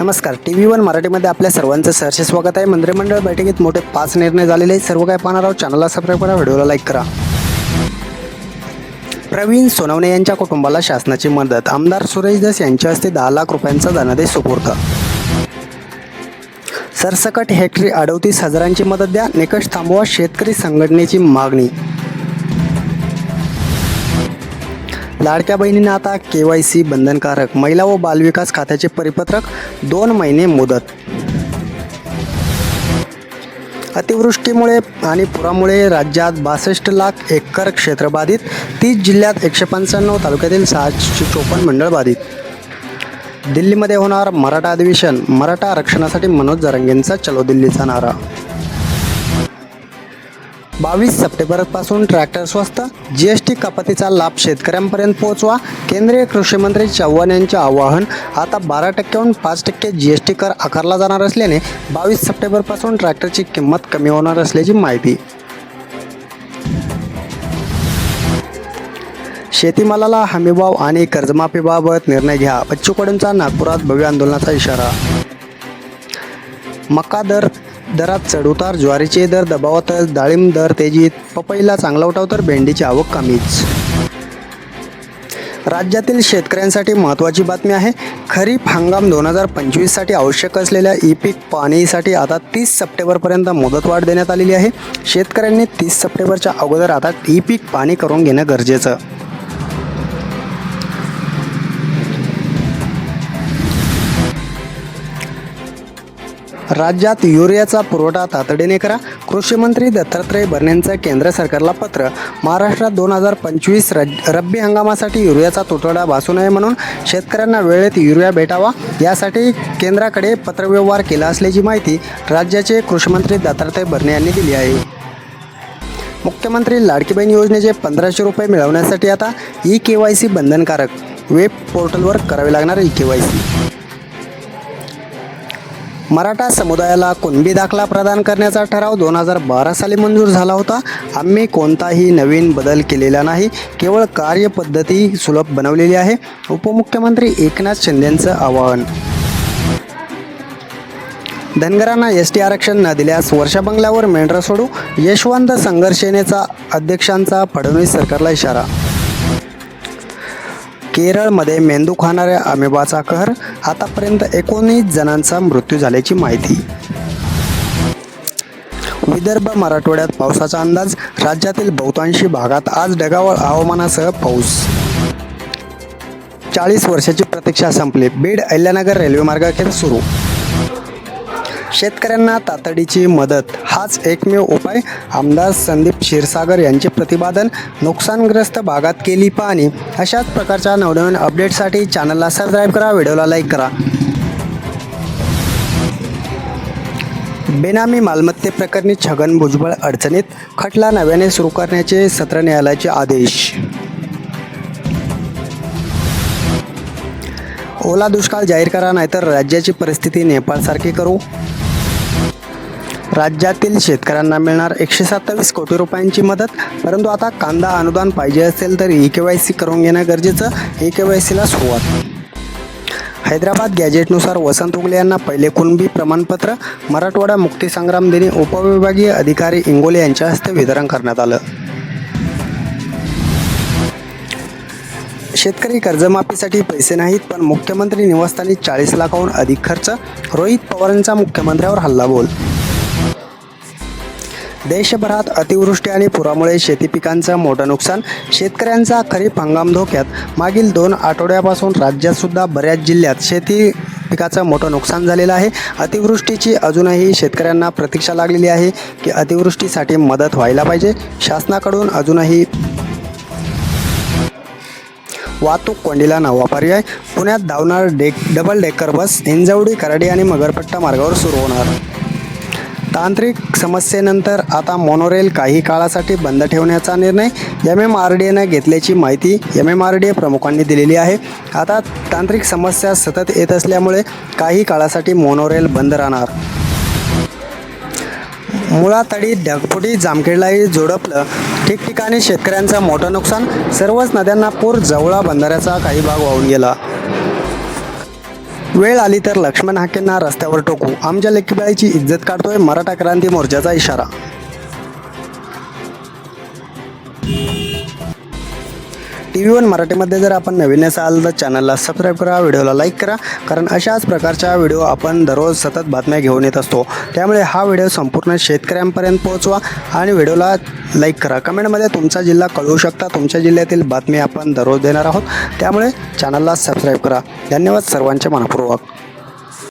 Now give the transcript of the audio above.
नमस्कार. T V one मराठीमध्ये आपल्या सर्वांचं सहर्ष स्वागत आहे. मंत्रिमंडळ बैठकीत मोठे पाच निर्णय झालेले आहेत. सर्व काय पाहणार आहोत? चॅनलला सबस्क्राईब करा व्हिडिओला लाईक करा. प्रवीण सोनवणे यांच्या कुटुंबाला शासनाची मदत. आमदार सुरेश दास यांच्या हस्ते दहा लाख रुपयांचा धनादेश सुपूर्द. सरसकट हेक्टरी अडवतीस हजारांची मदत द्या. निकष थांबवा. शेतकरी संघटनेची मागणी. लाडक्या बहिणींना आता के वाय सी बंधनकारक महिला व बालविकास खात्याचे परिपत्रक दोन महिने मुदत. अतिवृष्टीमुळे आणि पुरामुळे राज्यात बासष्ट लाख एकर क्षेत्र बाधित तीस जिल्ह्यात एकशे पंच्याण्णव तालुक्यातील सहाशे चोपन्न मंडळ बाधित. दिल्लीमध्ये होणार मराठा अधिवेशन मराठा आरक्षणासाठी मनोज जरंगेंचा चलो दिल्लीचा नारा. बावीस सप्टेंबरपासून ट्रॅक्टर स्वस्त जी एस टी कपातीचा लाभ शेतकऱ्यांपर्यंत पोहोचवा. केंद्रीय कृषी मंत्री चव्हाण यांचे आवाहन आता बारा टक्क्याहून पाच टक्के जी एस टी कर आकारला जाणार असल्याने बावीस सप्टेंबरपासून ट्रॅक्टरची किंमत कमी होणार असल्याची माहिती. शेतीमालाला हमीभाव आणि कर्जमाफीबाबत निर्णय घ्या. बच्चू कडूंचा नागपुरात भव्य आंदोलनाचा इशारा. मका दर दरात चढउतार ज्वारीचे दर दबावातच डाळिंब दर तेजीत पपईला चांगला उठाव तर भेंडीची आवक कमीच. राज्यातील शेतकऱ्यांसाठी महत्त्वाची बातमी आहे खरीप हंगाम दोन हजार पंचवीससाठी आवश्यक असलेल्या ई पीक पाणीसाठी आता तीस सप्टेंबरपर्यंत मुदतवाढ देण्यात आलेली आहे. शेतकऱ्यांनी तीस सप्टेंबरच्या अगोदर आता ई पीक पाणी करून घेणं गरजेचं. राज्यात युरियाचा पुरवठा तातडीने करा. कृषी मंत्री दत्तात्रय भरणेंचं केंद्र सरकारला पत्र. महाराष्ट्रात दोन हजार पंचवीस रब्बी हंगामासाठी युरियाचा तुटवडा भासू नये म्हणून शेतकऱ्यांना वेळेत युरिया भेटावा. यासाठी केंद्राकडे पत्रव्यवहार केला असल्याची माहिती राज्याचे कृषीमंत्री दत्तात्रय भरणे यांनी दिली आहे. मुख्यमंत्री लाडकीबहीण योजनेचे पंधराशे रुपये मिळवण्यासाठी आता ई के वाय सी बंधनकारक वेब पोर्टलवर करावे लागणार E K Y C Maratha समुदायाला कुणबी दाखला प्रदान करण्याचा ठराव दोन हजार बारा साली मंजूर झाला होता. आम्ही कोणताही नवीन बदल केलेला नाही केवळ कार्यपद्धती सुलभ बनवलेली आहे उपमुख्यमंत्री एकनाथ शिंदेंचं आवाहन. धनगरांना एस टी आरक्षण न दिल्यास वर्षा बंगल्यावर मेंढरा सोडू यशवंत संघर्षेनेचा अध्यक्षांचा फडणवीस सरकारला इशारा. केरळमध्ये मेंदू खाणाऱ्या अमेबाचा कहर आतापर्यंत एकोणीस जणांचा मृत्यू झाल्याची माहिती. विदर्भ मराठवाड्यात पावसाचा अंदाज राज्यातील बहुतांशी भागात आज ढगावळ हवामानासह पाऊस. चाळीस वर्षाची प्रतीक्षा संपली बीड अहिल्यानगर रेल्वे मार्गाखेर सुरू. शेतकऱ्यांना तातडीची मदत हाच एकमेव उपाय आमदार संदीप क्षीरसागर यांचे प्रतिपादन नुकसानग्रस्त भागात केली पाहणी. अशाच प्रकारच्या नवनवीन अपडेटसाठी चॅनलला सबस्क्राईब करा व्हिडिओला लाईक करा. बेनामी मालमत्तेप्रकरणी छगन भुजबळ अडचणीत. खटला नव्याने सुरू करण्याचे सत्र न्यायालयाचे आदेश. ओला दुष्काळ जाहीर करा नाहीतर राज्याची परिस्थिती नेपाळसारखी करू. राज्यातील शेतकऱ्यांना मिळणार एकशे सत्तावीस कोटी रुपयांची मदत. परंतु आता कांदा अनुदान पाहिजे असेल तर ई के वाय सी करून घेणं गरजेचं. ई के वाय सीला सुरुवात. हैदराबाद गॅजेटनुसार वसंत उगले यांना पहिले कुणबी प्रमाणपत्र. मराठवाडा मुक्तीसंग्राम दिनी उपविभागीय अधिकारी इंगोले यांच्या हस्ते वितरण करण्यात आलं. शेतकरी कर्जमाफीसाठी पैसे नाहीत पण मुख्यमंत्री निवासस्थानी चाळीस लाखाहून अधिक खर्च. रोहित पवारांचा मुख्यमंत्र्यावर हल्लाबोल देशभरात अतिवृष्टी आणि पुरामुळे शेती पिकांचं मोठं नुकसान. शेतकऱ्यांचा खरीप हंगाम धोक्यात. मागील दोन आठवड्यापासून राज्यात सुद्धा बऱ्याच जिल्ह्यात शेती पिकाचं मोठं नुकसान झालेलं आहे. अतिवृष्टीची अजूनही शेतकऱ्यांना प्रतीक्षा लागलेली आहे की अतिवृष्टीसाठी मदत व्हायला पाहिजे. शासनाकडून अजूनही वाहतूक कोंडीला नवा पर्याय. पुण्यात धावणार deck double decker bus Hinjewadi Kharadi आणि मगरपट्टा मार्गावर सुरू होणार. तांत्रिक समस्येनंतर आता मोनोरेल काही काळासाठी बंद ठेवण्याचा निर्णय एम एम आर डी एनं घेतल्याची माहिती M M R D A प्रमुखांनी दिलेली आहे. आता तांत्रिक समस्या सतत येत असल्यामुळे काही काळासाठी मोनोरेल बंद राहणार. मुळातडी ढगफुटी जामखेडलाही जोडपलं ठिकठिकाणी शेतकऱ्यांचं मोठं नुकसान सर्वच नद्यांना पूर जवळा बंधाऱ्याचा काही भाग वाहून गेला. वेळ आली तर लक्ष्मण हाकेंना रस्त्यावर टोकू. आमच्या लेकीबाळीची इज्जत काढतोय मराठा क्रांती मोर्चाचा इशारा. टी व्ही वन मराठीमध्ये जर आपण नवीन असाल तर चॅनलला सबस्क्राईब करा व्हिडिओला लाईक करा कारण अशाच प्रकारच्या व्हिडिओ आपण दररोज सतत बातम्या घेऊन येत असतो. त्यामुळे हा व्हिडिओ संपूर्ण शेतकऱ्यांपर्यंत पोहोचवा आणि व्हिडिओला लाईक करा. कमेंटमध्ये तुमचा जिल्हा कळवू शकता. तुमच्या जिल्ह्यातील बातमी आपण दररोज देणार आहोत. त्यामुळे चॅनलला सबस्क्राईब करा. धन्यवाद सर्वांचे मनपूर्वक.